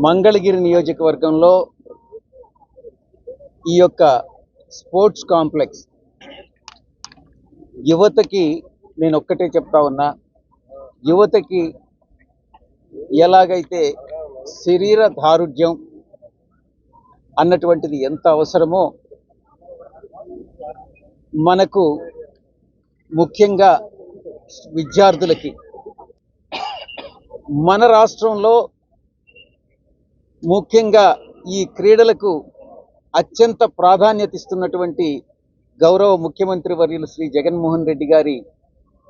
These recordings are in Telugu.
మంగళగిరి నియోజకవర్గంలో ఈ యొక్క స్పోర్ట్స్ కాంప్లెక్స్ యువతకి నేను ఒక్కటే చెప్తా ఉన్నా యువతకి ఎలాగైతే శరీర దారుఢ్యం అన్నటువంటిది ఎంత అవసరమో మనకు ముఖ్యంగా విద్యార్థులకి మన రాష్ట్రంలో ముఖ్యంగా ఈ క్రీడలకు అత్యంత ప్రాధాన్యత ఇస్తున్నటువంటి గౌరవ ముఖ్యమంత్రి వర్యులు శ్రీ జగన్మోహన్ రెడ్డి గారి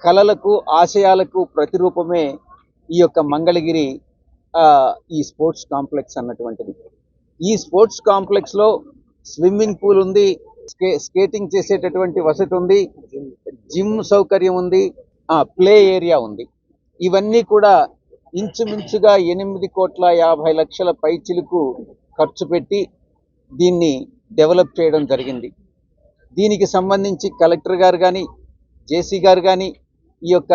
కళలకు ఆశయాలకు ప్రతిరూపమే ఈ యొక్క మంగళగిరి ఈ స్పోర్ట్స్ కాంప్లెక్స్ అన్నటువంటిది. ఈ స్పోర్ట్స్ కాంప్లెక్స్లో స్విమ్మింగ్ పూల్ ఉంది స్కే స్కేటింగ్ చేసేటటువంటి వసతి ఉంది జిమ్ సౌకర్యం ఉంది ప్లే ఏరియా ఉంది. ఇవన్నీ కూడా ఇంచుమించుగా ఎనిమిది కోట్ల యాభై లక్షల పైచిలకు ఖర్చు పెట్టి దీన్ని డెవలప్ చేయడం జరిగింది. దీనికి సంబంధించి కలెక్టర్ గారు కానీ జేసీ గారు కానీ ఈ యొక్క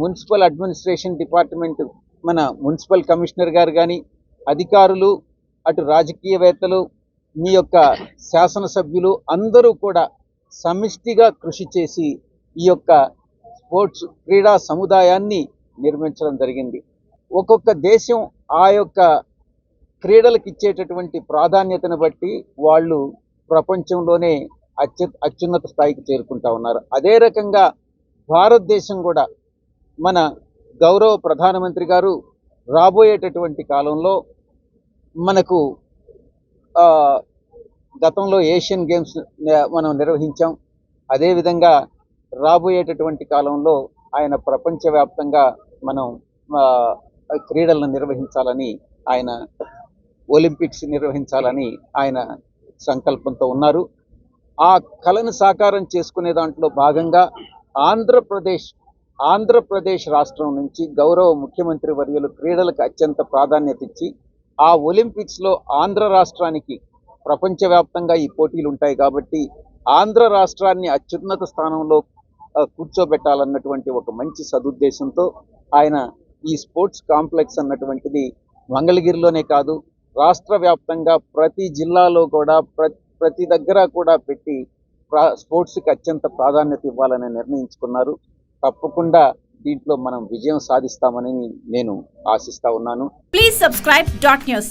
మున్సిపల్ అడ్మినిస్ట్రేషన్ డిపార్ట్మెంట్ మన మున్సిపల్ కమిషనర్ గారు కానీ అధికారులు అటు రాజకీయవేత్తలు మీ యొక్క శాసనసభ్యులు అందరూ కూడా సమిష్టిగా కృషి చేసి ఈ యొక్క స్పోర్ట్స్ క్రీడా సముదాయాన్ని నిర్మించడం జరిగింది. ఒక్కొక్క దేశం ఆ యొక్క క్రీడలకు ఇచ్చేటటువంటి ప్రాధాన్యతను బట్టి వాళ్ళు ప్రపంచంలోనే అత్యు అత్యున్నత స్థాయికి చేరుకుంటా ఉన్నారు. అదే రకంగా భారతదేశం కూడా మన గౌరవ ప్రధానమంత్రి గారు రాబోయేటటువంటి కాలంలో మనకు గతంలో ఏషియన్ గేమ్స్ మనం నిర్వహించాం. అదేవిధంగా రాబోయేటటువంటి కాలంలో ఆయన ప్రపంచవ్యాప్తంగా మనం క్రీడలను నిర్వహించాలని ఆయన ఒలింపిక్స్ నిర్వహించాలని ఆయన సంకల్పంతో ఉన్నారు. ఆ కళను సాకారం చేసుకునే దాంట్లో భాగంగా ఆంధ్రప్రదేశ్ ఆంధ్రప్రదేశ్ రాష్ట్రం నుంచి గౌరవ ముఖ్యమంత్రి వర్యులు క్రీడలకు అత్యంత ప్రాధాన్యత ఇచ్చి ఆ ఒలింపిక్స్లో ఆంధ్ర రాష్ట్రానికి ప్రపంచవ్యాప్తంగా ఈ పోటీలు ఉంటాయి కాబట్టి ఆంధ్ర రాష్ట్రాన్ని అత్యున్నత స్థానంలో కూర్చోబెట్టాలన్నటువంటి ఒక మంచి సదుద్దేశంతో ఆయన ఈ స్పోర్ట్స్ కాంప్లెక్స్ అన్నటువంటిది మంగళగిరిలోనే కాదు రాష్ట్ర వ్యాప్తంగా ప్రతి జిల్లాలో కూడా ప్ర- ప్రతి దగ్గర కూడా పెట్టి ప్రా- స్పోర్ట్స్కి అత్యంత ప్రాధాన్యత ఇవ్వాలని నిర్ణయించుకున్నారు. తప్పకుండా దీంట్లో మనం విజయం సాధిస్తామని నేను ఆశిస్తా ఉన్నాను. Please subscribe dot news